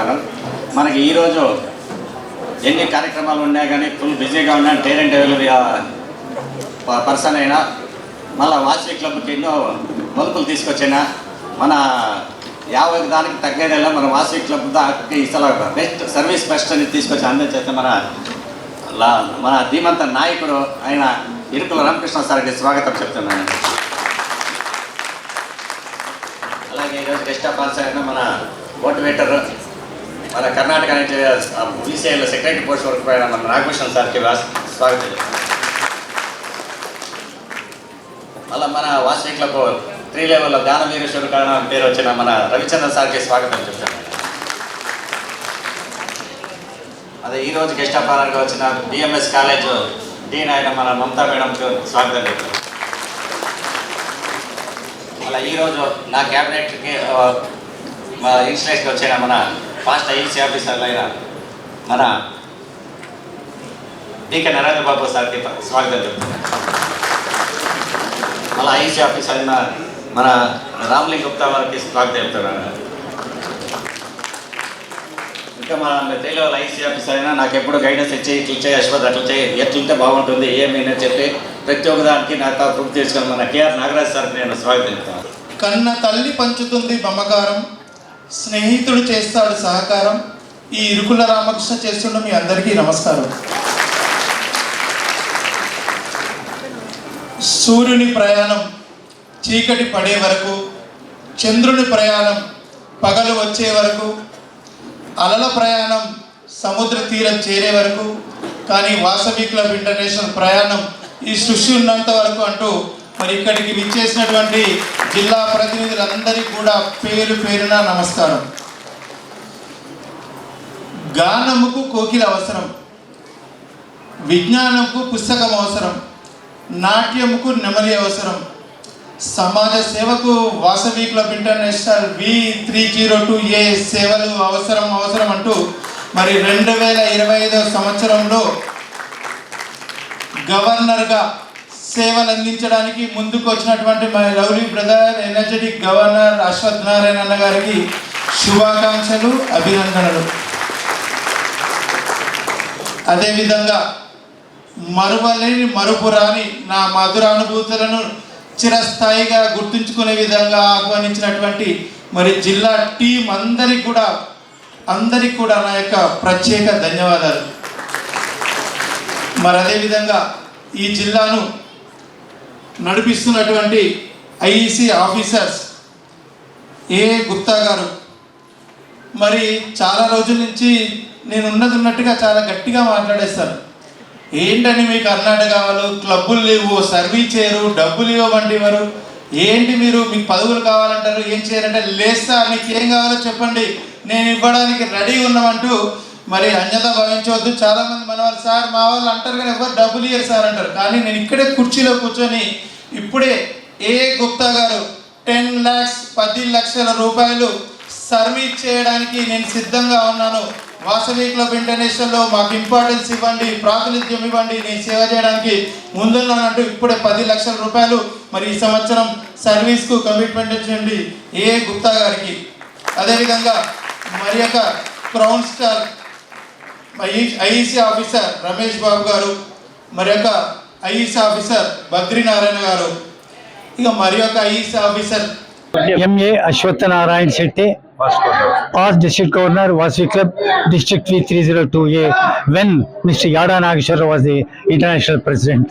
నిశ్చలైన మనకి ఈరోజు ఎన్ని కార్యక్రమాలు ఉన్నా కానీ ఫుల్ బిజీగా ఉన్నా టైలెంట్ డెలివరీ పర్సన్ అయినా మళ్ళీ వాసవి క్లబ్కి ఎన్నో మలుపులు తీసుకొచ్చినా మన యాభై దానికి తగ్గేదేలా మన వాసవి క్లబ్ దానికి ఇసలు బెస్ట్ సర్వీస్ బెస్ట్ అని తీసుకొచ్చి అందరిచేత మన లా- మన ధీమంత నాయకుడు ఆయన ఇరుకుల రామకృష్ణ సార్కి స్వాగతం చెప్తున్నాను. అలాగే ఈరోజు గెస్ట్ ఆఫ్ ఆన్సర్ అయిన మన మోటివేటర్ మన కర్ణాటక నుంచి విసిఐలో సెక్రటరీ పోస్ట్ వరకు పోయిన మన నాగభూషణ్ సార్కి స్వాగతం మళ్ళీ మన వాసవి క్లబ్ త్రీ లెవెల్లో గాన వీరేశ్వర పేరు వచ్చిన మన రవిచంద్ర సార్కి స్వాగతం చెప్తాను అదే ఈ రోజు గెస్ట్ ఆఫ్ ఆనర్గా వచ్చిన బిఎంఎస్ కాలేజ్ డీన్ ఆయన మన మమతా మేడంకి స్వాగతం చెప్తాను అలా ఈరోజు నా క్యాబినెట్కి మా ఇన్స్టిట్యూట్కి వచ్చిన మన ఫాస్ట్ ఐసీ ఆఫీసర్లు అయిన మన డీకే నరేంద్ర బాబు సార్కి స్వాగతం చెప్తున్నాను మళ్ళీ ఐసీ ఆఫీస్ అయిన మన రామ్లింగ్ గుప్తా వారికి స్వాగతం చెప్తున్నాను ఇంకా మన తెలుగు ఐసీ ఆఫీస్ అయినా నాకు ఎప్పుడు గైడెన్స్ ఇచ్చి ఇట్లా చేయి అశ్వత్ అట్లా చేయి ఎట్లుంటే బాగుంటుంది ఏమి అని చెప్పి ప్రతి ఒక్క దానికి నాకు ప్రూఫ్ తీసుకొని మన కేఆర్ నాగరాజ్ సార్కి నేను స్వాగతం చెప్తాను కన్న తల్లి పంచుతుంది మమకారం స్నేహితుడు చేస్తాడు సహకారం. ఈ ఇరుకుల రామకృష్ణ చేస్తున్న మీ అందరికీ నమస్కారం. సూర్యుని ప్రయాణం చీకటి పడే వరకు చంద్రుని ప్రయాణం పగలు వచ్చే వరకు అలల ప్రయాణం సముద్ర తీరం చేరే వరకు కానీ వాసవి క్లబ్ ఇంటర్నేషనల్ ప్రయాణం ఈ సృష్టి ఉన్నంత వరకు అంటూ మరి ఇక్కడికి విచ్చేసినటువంటి జిల్లా ప్రతినిధులందరికీ కూడా పేరు పేరున నమస్కారం. గానముకు కోకిల అవసరం విజ్ఞానంకు పుస్తకం అవసరం నాట్యముకు నెమలి అవసరం సమాజ సేవకు Vasavi club international V three zero two A సేవలు అవసరం అవసరం అంటూ మరి రెండు వేల ఇరవై ఐదవ సంవత్సరంలో గవర్నర్గా సేవలు అందించడానికి ముందుకు వచ్చినటువంటి my lovely brother energetic governor Ashwath Narayana అన్న గారికి శుభాకాంక్షలు అభినందనలు. అదేవిధంగా మరువలేని మరుపురాని నా మధురానుభూతులను చిరస్థాయిగా గుర్తుంచుకునే విధంగా ఆహ్వానించినటువంటి మరి జిల్లా టీం అందరికి కూడా అందరికి కూడా నా యొక్క ప్రత్యేక ధన్యవాదాలు. మరి అదేవిధంగా ఈ జిల్లాను నడిపిస్తున్నటువంటి ఐఈసి ఆఫీసర్స్ ఏ గుప్తా గారు? మరి చాలా రోజుల నుంచి నేను ఉన్నది ఉన్నట్టుగా చాలా గట్టిగా మాట్లాడేస్తాను ఏంటని మీకు కర్ణాటక వాళ్ళు క్లబ్బులు లేవు సర్వీస్ చేయరు డబ్బులు ఇవ్వమండి ఇవ్వరు ఏంటి మీరు? మీకు పదవులు కావాలంటారు ఏం చేయాలంటే లేస్తా మీకు ఏం కావాలో చెప్పండి. నేను ఇవ్వడానికి రెడీ ఉన్నామంటూ మరి అన్యత భావించవద్దు. చాలా మంది మన వాళ్ళు సార్ మా వాళ్ళు అంటారు కానీ ఎవరు డబ్బులు ఇయ్యరు సార్ అంటారు. కానీ నేను ఇక్కడే కుర్చీలో కూర్చొని ఇప్పుడే ఏ గుప్తా గారు టెన్ ల్యాక్స్ పది లక్షల రూపాయలు సర్వీస్ చేయడానికి నేను సిద్ధంగా ఉన్నాను. వాసవి క్లబ్ ఇంటర్నేషనల్లో మాకు ఇంపార్టెన్స్ ఇవ్వండి ప్రాతినిధ్యం ఇవ్వండి నేను సేవ చేయడానికి ముందున్నానంటూ ఇప్పుడే పది లక్షల రూపాయలు మరి ఈ సంవత్సరం సర్వీస్కు కమిట్మెంట్ ఇచ్చండి ఏ గుప్తా గారికి. అదేవిధంగా మరి యొక్క crown star IEC officer Ramesh Babu గారు మరి యొక్క ఐఈసీ ఆఫీసర్ బద్రీనారాయణ గారు ఇక మరి యొక్క IEC officer MA Ashwattha Narayana Shetty past district governor Vasvi Club, District V302A, when Mr. Yada Nageshwara was the international president.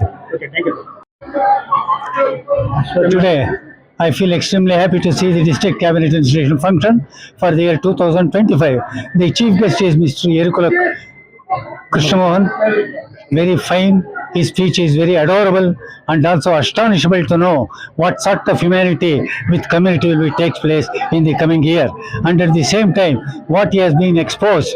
Today, I feel extremely happy to see the district cabinet institution function for the year 2025. The chief guest is Mr. Yerukula Krishnamohan, very fine. His speech is very adorable and also astonishable to know what sort of humanity with community will be takes place in the coming year. And at the same time, what he has been exposed,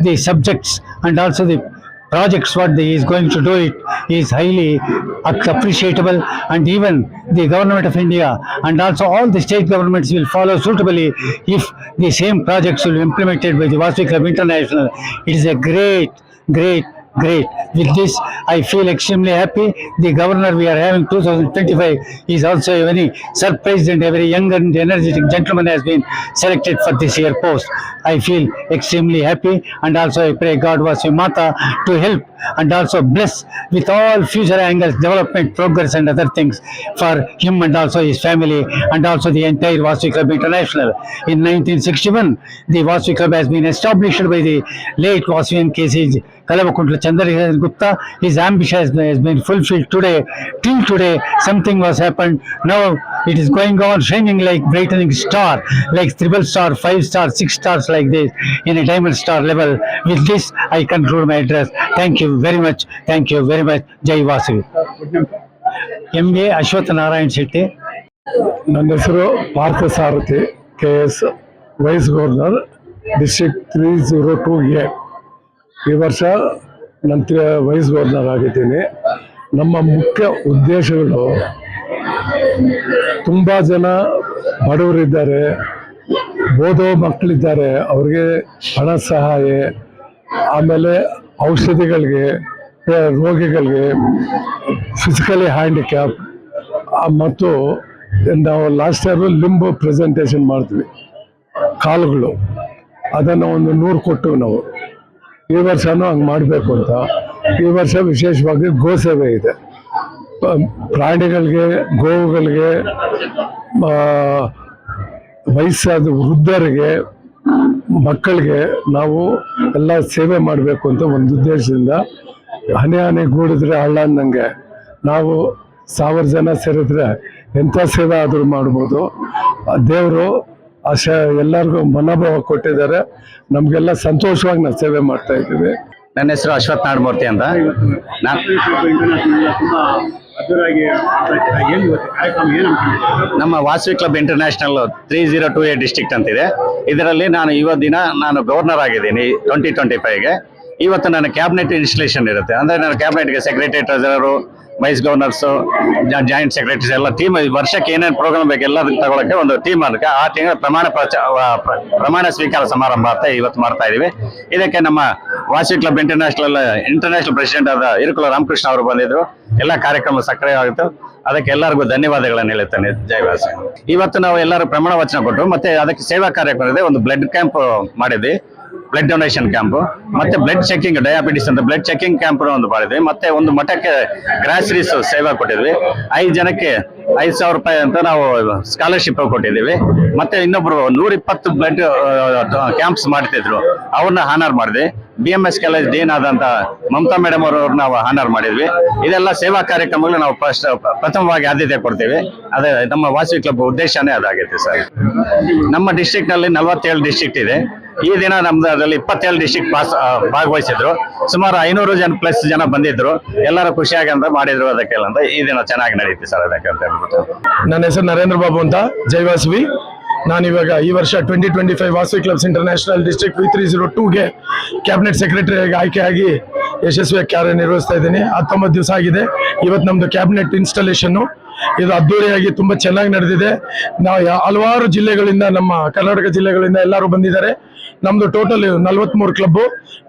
the subjects and also the projects what he is going to do it is highly appreciable and even the government of India and also all the state governments will follow suitably if the same projects will be implemented by the Vasu Club International. It is a great, great great. With this, I feel extremely happy. The governor we are having 2025 is also a very surprised and a very young and energetic gentleman has been selected for this year post. I feel extremely happy and also I pray God was Mata to help and also bless with all future angles, development, progress and other things for him and also his family and also the entire Vasu Club International. In 1961, the Vasu Club has been established by the late Vasuvian K.C. Kalavakuntla Chandrasekhar Gupta. His ambition has has been fulfilled today. Till today, something was happened. Now it is going on shining like brightening star, like triple star, five star, six stars like this in a diamond star level. With this, I conclude my address. Thank you very much. Thank you very much. Jai Vasavi. M A Ashwatha Narayan Shetty ನನ್ನ ಹೆಸರು Partha Sarathi K S vice governor district three zero two A ಈ ವರ್ಷ ನಂತರ wise governor ನಮ್ಮ ಮುಖ್ಯ ಉದ್ದೇಶಗಳು ತುಂಬ ಜನ ಬಡವರಿದ್ದಾರೆ, ಓದೋ ಮಕ್ಕಳಿದ್ದಾರೆ, ಅವ್ರಿಗೆ ಹಣ ಸಹಾಯ, ಆಮೇಲೆ ಔಷಧಿಗಳಿಗೆ ರೋಗಿಗಳಿಗೆ ಫಿಸಿಕಲಿ ಹ್ಯಾಂಡಿಕ್ಯಾಪ್ ಮತ್ತು ನಾವು ಲಾಸ್ಟ್ ಟೈಮ್ ಲಿಂಬು ಪ್ರೆಸೆಂಟೇಷನ್ ಮಾಡ್ತೀವಿ, ಕಾಲುಗಳು. ಅದನ್ನು ಒಂದು ನೂರು ಕೊಟ್ಟು ನಾವು. ಈ ವರ್ಷನೂ ಹಂಗೆ ಮಾಡಬೇಕು ಅಂತ. ಈ ವರ್ಷ ವಿಶೇಷವಾಗಿ ಗೋಸೇವೆ ಇದೆ. ಪ್ರಾಣಿಗಳಿಗೆ, ಗೋವುಗಳಿಗೆ ವಯಸ್ಸಾದ ವೃದ್ಧರಿಗೆ, ಮಕ್ಕಳಿಗೆ ನಾವು ಎಲ್ಲ ಸೇವೆ ಮಾಡಬೇಕು ಅಂತ ಒಂದು ಉದ್ದೇಶದಿಂದ ಹನಿ ಹನಿ ಗೂಡಿದ್ರೆ ಹಳ್ಳ ಅಂದಂಗೆ ನಾವು ಸಾವಿರ ಜನ ಸೇರಿದ್ರೆ ಎಂಥ ಸೇವೆ ಆದರೂ ಮಾಡ್ಬೋದು. ದೇವರು ಆ ಶ ಎಲ್ಲರಿಗೂ ಮನೋಭಾವ ಕೊಟ್ಟಿದ್ದಾರೆ. ನಮಗೆಲ್ಲ ಸಂತೋಷವಾಗಿ ನಾವು ಸೇವೆ ಮಾಡ್ತಾ ಇದ್ದೀವಿ. ನನ್ನ ಹೆಸರು ಅಶ್ವಥ್ ನಾಡಮೂರ್ತಿ ಅಂತ. ನಮ್ಮ Vasavi club international three zero two eight district ಅಂತಿದೆ. ಇದರಲ್ಲಿ ನಾನು ಇವತ್ತಿನ ನಾನು ಗವರ್ನರ್ ಆಗಿದ್ದೀನಿ ಟ್ವೆಂಟಿ ಟ್ವೆಂಟಿ ಫೈವ್ಗೆ. ಇವತ್ತು ನನ್ನ ಕ್ಯಾಬಿನೆಟ್ ಇನ್ಸ್ಟಲೇಷನ್ ಇರುತ್ತೆ. ಅಂದರೆ ನನ್ನ ಕ್ಯಾಬಿನೆಟ್ಗೆ secretary treasurer vice governors joint secretary ಎಲ್ಲ ಟೀಮ್ ವರ್ಷಕ್ಕೆ ಏನೇನು ಪ್ರೋಗ್ರಾಮ್ ಬೇಕು ಎಲ್ಲದಕ್ಕೆ ತಗೊಳಕ್ಕೆ ಒಂದು ಟೀಮ್ ಅದಕ್ಕೆ. ಆ ತಿಂಗಳ ಪ್ರಮಾಣ ಪ್ರಮಾಣ ಸ್ವೀಕಾರ ಸಮಾರಂಭ ಅಂತ ಇವತ್ತು ಮಾಡ್ತಾ ಇದೀವಿ. ಇದಕ್ಕೆ ನಮ್ಮ ವಾಸಿ ಕ್ಲಬ್ ಇಂಟರ್ನ್ಯಾಷನಲ್ ಇಂಟರ್ನ್ಯಾಷನಲ್ ಪ್ರೆಸಿಡೆಂಟ್ ಆದ ಇರುಕುಲ ರಾಮಕೃಷ್ಣ ಅವರು ಬಂದಿದ್ರು. ಎಲ್ಲ ಕಾರ್ಯಕ್ರಮ ಸಕ್ರಿಯವಾಗಿತ್ತು ಅದಕ್ಕೆ ಎಲ್ಲರಿಗೂ ಧನ್ಯವಾದಗಳನ್ನು ಹೇಳುತ್ತೇನೆ. ಜಯವಾಸ ವಾಸಿ. ಇವತ್ತು ನಾವು ಎಲ್ಲರೂ ಪ್ರಮಾಣ ವಚನ ಕೊಟ್ಟು ಮತ್ತೆ ಅದಕ್ಕೆ ಸೇವಾ ಕಾರ್ಯಕ್ರಮ ಇದೆ ಒಂದು ಬ್ಲಡ್ ಕ್ಯಾಂಪ್ ಮಾಡಿದ್ವಿ. ಬ್ಲಡ್ ಡೊನೇಷನ್ ಕ್ಯಾಂಪ್ ಮತ್ತೆ ಬ್ಲಡ್ ಚೆಕಿಂಗ್ ಡಯಾಬಿಟಿಸ್ ಅಂತ ಬ್ಲಡ್ ಚೆಕಿಂಗ್ ಕ್ಯಾಂಪ್ ಒಂದು ಮಾಡಿದ್ವಿ. ಮತ್ತೆ ಒಂದು ಮಠಕ್ಕೆ ಗ್ರಾಸರೀಸ್ ಸೇವಾ ಕೊಟ್ಟಿದ್ವಿ. ಐದು ಜನಕ್ಕೆ ಐದು ಸಾವಿರ ರೂಪಾಯಿ ಅಂತ ನಾವು ಸ್ಕಾಲರ್ಶಿಪ್ ಕೊಟ್ಟಿದ್ದೀವಿ. ಮತ್ತೆ ಇನ್ನೊಬ್ರು ನೂರ ಇಪ್ಪತ್ತು ಬ್ಲಡ್ ಕ್ಯಾಂಪ್ಸ್ ಮಾಡ್ತಿದ್ರು. ಅವ್ರನ್ನ ಹಾನರ್ ಮಾಡಿದ್ವಿ B M S college dean ಆದಂತ ಮಮತಾ ಮೇಡಮ್ ಅವರು ನಾವು ಹಾನರ್ ಮಾಡಿದ್ವಿ. ಇದೆಲ್ಲ ಸೇವಾ ಕಾರ್ಯಕ್ರಮಗಳು ನಾವು ಫಸ್ಟ್, ಪ್ರಥಮವಾಗಿ ಆದ್ಯತೆ ಕೊಡ್ತೀವಿ. ಅದೇ ನಮ್ಮ ವಾಸವಿ ಕ್ಲಬ್ ಉದ್ದೇಶನೇ ಅದಾಗೈತೆ ಸರ್ ನಮ್ಮ ಡಿಸ್ಟಿಕ್ನಲ್ಲಿ ನಲ್ಲಿ ನಲವತ್ತೇಳು ಡಿಸ್ಟ್ರಿಕ್ಟ್ ಇದೆ. ಈ ದಿನ ನಮ್ದು ಅದರಲ್ಲಿ ಇಪ್ಪತ್ತೇಳು ಡಿಸ್ಟ್ರಿಕ್ಟ್ ಪಾಸ್ ಭಾಗವಹಿಸಿದ್ರು. ಸುಮಾರು ಐನೂರು ಜನ ಪ್ಲಸ್ ಜನ ಬಂದಿದ್ರು. ಎಲ್ಲರೂ ಖುಷಿಯಾಗಿ ಅಂತ ಮಾಡಿದ್ರು ಅದಕ್ಕೆಲ್ಲ ಅಂತ ಈ ದಿನ ಚೆನ್ನಾಗಿ ನಡೀತಿ ಸರ್ ಅದಕ್ಕೆ ಅಂತ ಹೇಳ್ಬಿಟ್ಟು. ನನ್ನ ಹೆಸರು ನರೇಂದ್ರ ಬಾಬು ಅಂತ. ಜೈವಾಸವಿ ನಾನು ಇವಾಗ ಈ ವರ್ಷ twenty twenty five Vasavi clubs international district V three zero ಟೂಗೆ cabinet ಸೆಕ್ರೆಟರಿಯಾಗಿ ಆಯ್ಕೆಯಾಗಿ ಯಶಸ್ವಿಯಾಗಿ ಕಾರ್ಯನಿರ್ವಹಿಸ್ತಾ ಇದ್ದೀನಿ. ಹತ್ತೊಂಬತ್ತು ದಿವಸ ಆಗಿದೆ. ಇವತ್ತು ನಮ್ಮದು ಕ್ಯಾಬಿನೆಟ್ ಇನ್ಸ್ಟಾಲೇಷನ್ನು ಇದು ಅದ್ದೂರಿಯಾಗಿ ತುಂಬ ಚೆನ್ನಾಗಿ ನಡೆದಿದೆ. ನಾವು ಹಲವಾರು ಜಿಲ್ಲೆಗಳಿಂದ ನಮ್ಮ ಕರ್ನಾಟಕ ಜಿಲ್ಲೆಗಳಿಂದ ಎಲ್ಲರೂ ಬಂದಿದ್ದಾರೆ. ನಮ್ಮದು ಟೋಟಲ್ ನಲ್ವತ್ಮೂರು ಕ್ಲಬ್ಬು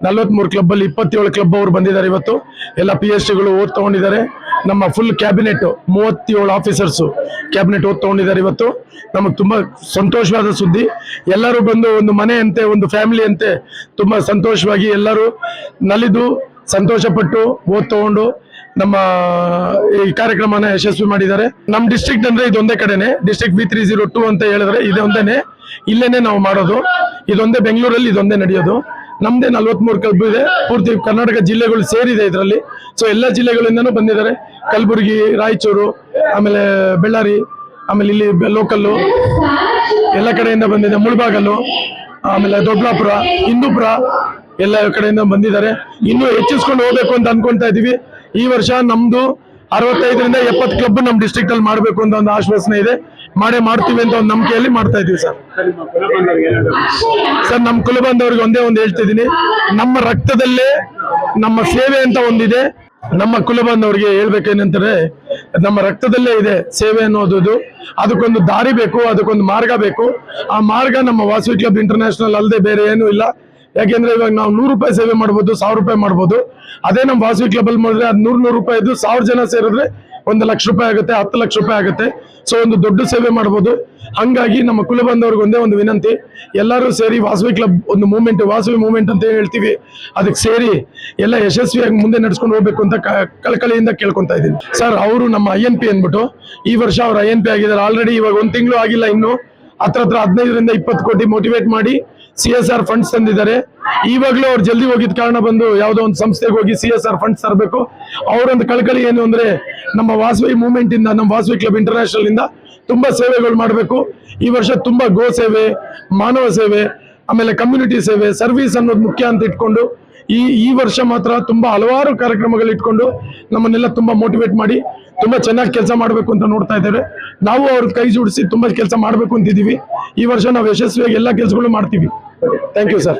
ನಲ್ವತ್ಮೂರು ಕ್ಲಬ್ಬಲ್ಲಿ ಇಪ್ಪತ್ತೇಳು ಕ್ಲಬ್ ಅವರು ಬಂದಿದ್ದಾರೆ ಇವತ್ತು. ಎಲ್ಲ ಪಿ ಎಚ್ ಡಿಗಳು ಓದ್ ತಗೊಂಡಿದ್ದಾರೆ. ನಮ್ಮ ಫುಲ್ ಕ್ಯಾಬಿನೆಟ್ ಮೂವತ್ತೇಳು ಆಫೀಸರ್ಸು ಕ್ಯಾಬಿನೆಟ್ ಓದ್ ತಗೊಂಡಿದ್ದಾರೆ ಇವತ್ತು. ನಮಗೆ ತುಂಬ ಸಂತೋಷವಾದ ಸುದ್ದಿ. ಎಲ್ಲರೂ ಬಂದು ಒಂದು ಮನೆಯಂತೆ, ಒಂದು ಫ್ಯಾಮಿಲಿ ಅಂತೆ ತುಂಬ ಸಂತೋಷವಾಗಿ ಎಲ್ಲರೂ ನಲಿದು, ಸಂತೋಷಪಟ್ಟು ಓದ್ ತಗೊಂಡು ನಮ್ಮ ಈ ಕಾರ್ಯಕ್ರಮನ ಯಶಸ್ವಿ ಮಾಡಿದ್ದಾರೆ. ನಮ್ಮ ಡಿಸ್ಟ್ರಿಕ್ಟ್ ಅಂದ್ರೆ ಇದೊಂದೇ ಕಡೆನೆ. District V three zero two ಅಂತ ಹೇಳಿದ್ರೆ ಇದೊಂದೇನೆ ಇಲ್ಲೇನೆ ನಾವು ಮಾಡೋದು. ಇದೊಂದೇ ಬೆಂಗಳೂರಲ್ಲಿ ಇದೊಂದೇ ನಡೆಯೋದು. ನಮ್ದೇ ನಲ್ವತ್ಮೂರು ಕಲ್ಬು ಇದೆ. ಪೂರ್ತಿ ಕರ್ನಾಟಕ ಜಿಲ್ಲೆಗಳು ಸೇರಿದೆ ಇದರಲ್ಲಿ. ಸೊ ಎಲ್ಲ ಜಿಲ್ಲೆಗಳಿಂದನೂ ಬಂದಿದ್ದಾರೆ. ಕಲಬುರಗಿ, ರಾಯಚೂರು, ಆಮೇಲೆ ಬಳ್ಳಾರಿ, ಆಮೇಲೆ ಇಲ್ಲಿ ಲೋಕಲ್ಲು ಎಲ್ಲ ಕಡೆಯಿಂದ ಬಂದಿದೆ. ಮುಳಬಾಗಲು, ಆಮೇಲೆ ದೊಡ್ಡಲಾಪುರ ಹಿಂದೂಪುರ ಎಲ್ಲ ಕಡೆಯಿಂದ ಬಂದಿದ್ದಾರೆ. ಇನ್ನೂ ಹೆಚ್ಚಿಸ್ಕೊಂಡು ಹೋಗ್ಬೇಕು ಅಂತ ಅನ್ಕೊಂತಾ ಇದೀವಿ ಈ ವರ್ಷ ನಮ್ದು ಅರವತ್ತೈದರಿಂದ ಎಪ್ಪತ್ತು ಕ್ಲಬ್ ನಮ್ಮ ಡಿಸ್ಟ್ರಿಕ್ಟ್ ಅಲ್ಲಿ ಮಾಡಬೇಕು ಅಂತ ಒಂದು ಆಶ್ವಾಸನೆ ಇದೆ. ಮಾಡೇ ಮಾಡ್ತೀವಿ ಅಂತ ಒಂದು ನಂಬಿಕೆಯಲ್ಲಿ ಮಾಡ್ತಾ ಇದೀವಿ ಸರ್. ಸರ್ ನಮ್ಮ ಕುಲಬಂಧವ್ರಿಗೆ ಒಂದೇ ಒಂದು ಹೇಳ್ತಿದ್ದೀನಿ. ನಮ್ಮ ರಕ್ತದಲ್ಲೇ ನಮ್ಮ ಸೇವೆ ಅಂತ ಒಂದಿದೆ. ನಮ್ಮ ಕುಲಬಂಧವರಿಗೆ ಹೇಳ್ಬೇಕೇನಂತಾರೆ ನಮ್ಮ ರಕ್ತದಲ್ಲೇ ಇದೆ ಸೇವೆ ಅನ್ನೋದು ಅದಕ್ಕೊಂದು ದಾರಿ ಬೇಕು, ಅದಕ್ಕೊಂದು ಮಾರ್ಗ ಬೇಕು. ಆ ಮಾರ್ಗ ನಮ್ಮ ವಾಸವಿ ಕ್ಲಬ್ ಇಂಟರ್ನ್ಯಾಷನಲ್ ಅಲ್ಲದೆ ಬೇರೆ ಏನೂ ಇಲ್ಲ. ಯಾಕೆಂದ್ರೆ ಇವಾಗ ನಾವು ನೂರು ರೂಪಾಯಿ ಸೇವೆ ಮಾಡ್ಬೋದು, ಸಾವಿರ ರೂಪಾಯಿ ಮಾಡ್ಬೋದು. ಅದೇ ನಮ್ಮ ವಾಸವಿ ಕ್ಲಬ್ ಅಲ್ಲಿ ಮಾಡಿದ್ರೆ ಅದು ನೂರ್, ನೂರು ರೂಪಾಯಿ ಇದ್ದು ಸಾವಿರ ಜನ ಸೇರಿದ್ರೆ ಒಂದು ಲಕ್ಷ ರೂಪಾಯಿ ಆಗುತ್ತೆ, ಹತ್ತು ಲಕ್ಷ ರೂಪಾಯಿ ಆಗುತ್ತೆ. ಸೊ ಒಂದು ದೊಡ್ಡ ಸೇವೆ ಮಾಡ್ಬೋದು. ಹಂಗಾಗಿ ನಮ್ಮ ಕುಲ ಬಂದವ್ರಿಗೆ ಒಂದೇ ಒಂದು ವಿನಂತಿ. ಎಲ್ಲರೂ ಸೇರಿ ವಾಸವಿ ಕ್ಲಬ್ ಒಂದು ಮೂವ್ಮೆಂಟ್ ವಾಸವಿ ಮೂವ್ಮೆಂಟ್ ಅಂತ ಹೇಳ್ತೀವಿ, ಅದಕ್ಕೆ ಸೇರಿ ಎಲ್ಲ ಯಶಸ್ವಿಯಾಗಿ ಮುಂದೆ ನಡ್ಸ್ಕೊಂಡು ಹೋಗ್ಬೇಕು ಅಂತ ಕಳಕಳಿಯಿಂದ ಕೇಳ್ಕೊತಾ ಇದ್ದೀನಿ. ಸರ್ ಅವರು ನಮ್ಮ ಐ ಎನ್ ಪಿ ಅಂದ್ಬಿಟ್ಟು, ಈ ವರ್ಷ ಅವ್ರು ಐ ಎನ್ ಪಿ ಆಗಿದ್ದಾರೆ. ಆಲ್ರೆಡಿ ಇವಾಗ ಒಂದು ತಿಂಗಳು ಆಗಿಲ್ಲ ಇನ್ನು. ಹತ್ರ ಹತ್ರ ಹದಿನೈದರಿಂದ ಇಪ್ಪತ್ತು ಕೋಟಿ ಮೋಟಿವೇಟ್ ಮಾಡಿ ಸಿ ಎಸ್ ಆರ್ ಫಂಡ್ಸ್ ತಂದಿದ್ದಾರೆ. ಈವಾಗಲೂ ಅವ್ರು ಜಲ್ದಿ ಹೋಗಿದ ಕಾರಣ ಬಂದು ಯಾವುದೋ ಒಂದು ಸಂಸ್ಥೆಗೆ ಹೋಗಿ ಸಿ ಎಸ್ ಆರ್ ಫಂಡ್ಸ್ ತರಬೇಕು. ಅವರೊಂದು ಕಳಕಳಿ ಏನು ಅಂದ್ರೆ ನಮ್ಮ ವಾಸವಿ ಮೂವ್ಮೆಂಟ್ ಇಂದ, ನಮ್ಮ ವಾಸವಿ ಕ್ಲಬ್ ಇಂಟರ್ನ್ಯಾಷನಲ್ ಇಂದ ತುಂಬಾ ಸೇವೆಗಳು ಮಾಡಬೇಕು. ಈ ವರ್ಷ ತುಂಬಾ ಗೋ ಸೇವೆ, ಮಾನವ ಸೇವೆ, ಆಮೇಲೆ ಕಮ್ಯುನಿಟಿ ಸೇವೆ ಸರ್ವಿಸ್ ಅನ್ನೋದು ಮುಖ್ಯ ಅಂತ ಇಟ್ಕೊಂಡು ಈ ಈ ವರ್ಷ ಮಾತ್ರ ತುಂಬಾ ಹಲವಾರು ಕಾರ್ಯಕ್ರಮಗಳು ಇಟ್ಕೊಂಡು ನಮ್ಮನ್ನೆಲ್ಲ ತುಂಬಾ ಮೋಟಿವೇಟ್ ಮಾಡಿ ತುಂಬಾ ಚೆನ್ನಾಗಿ ಕೆಲಸ ಮಾಡಬೇಕು ಅಂತ ನೋಡ್ತಾ ಇದ್ದೇವೆ. ನಾವು ಅವ್ರ ಕೈ ಜೋಡಿಸಿ ತುಂಬಾ ಕೆಲಸ ಮಾಡಬೇಕು ಅಂತಿದ್ದೀವಿ. ಈ ವರ್ಷ ನಾವು ಯಶಸ್ವಿಯಾಗಿ ಎಲ್ಲ ಕೆಲಸಗಳು ಮಾಡ್ತೀವಿ. Thank you sir